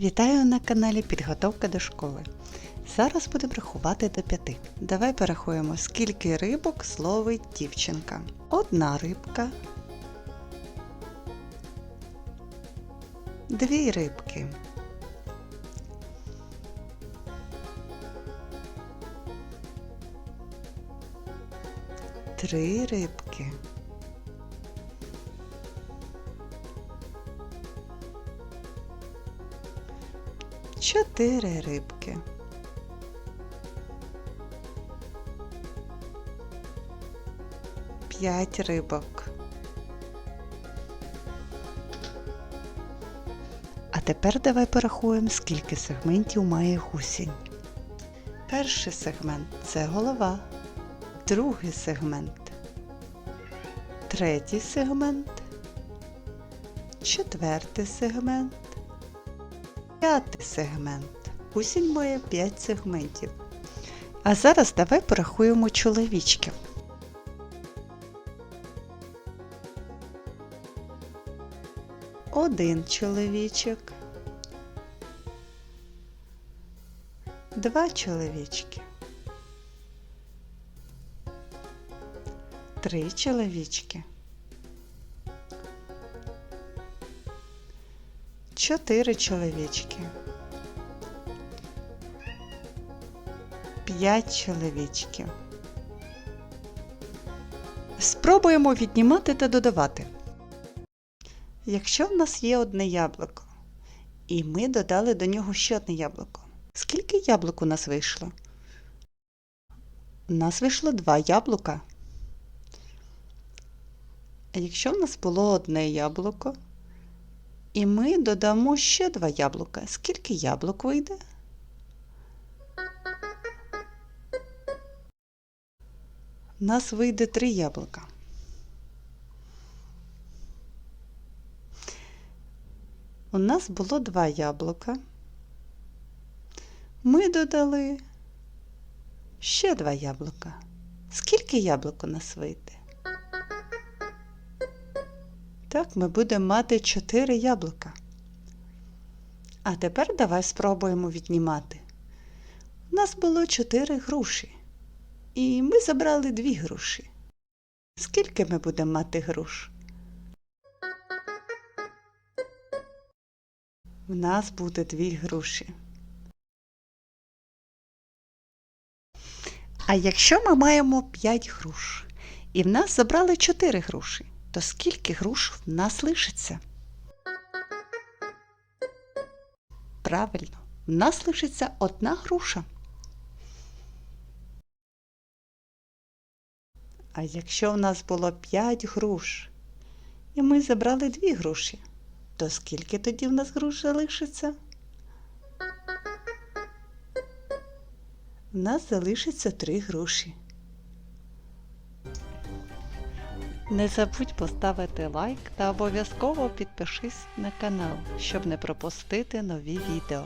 Вітаю на каналі Підготовка до школи. Зараз будемо рахувати до п'яти. Давай порахуємо, скільки рибок зловить дівчинка. Одна рибка. Дві рибки. Три рибки. Чотири рибки. П'ять рибок. А тепер давай порахуємо, скільки сегментів має гусінь. Перший сегмент це голова, другий сегмент, третій сегмент, четвертий сегмент, п'ятий сегмент. Гусінь має 5 сегментів. А зараз давай порахуємо чоловічків. Один чоловічок. Два чоловічки. Три чоловічки. Чотири чоловічки. П'ять чоловічків. Спробуємо віднімати та додавати. Якщо в нас є одне яблуко, і ми додали до нього ще одне яблуко, скільки яблук у нас вийшло? У нас вийшло два яблука. А якщо в нас було одне яблуко, і ми додамо ще два яблука, скільки яблук вийде? У нас вийде три яблука. У нас було два яблука. Ми додали ще два яблука. Скільки яблук у нас вийде? Так, ми будемо мати чотири яблука. А тепер давай спробуємо віднімати. У нас було чотири груші. І ми забрали дві груші. Скільки ми будемо мати груш? В нас буде дві груші. А якщо ми маємо 5 груш, і в нас забрали 4 груші, то скільки груш в нас лишиться? Правильно, в нас лишиться одна груша. А якщо в нас було 5 груш, і ми забрали 2 груші, то скільки тоді в нас груш залишиться? В нас залишиться 3 груші. Не забудь поставити лайк та обов'язково підпишись на канал, щоб не пропустити нові відео.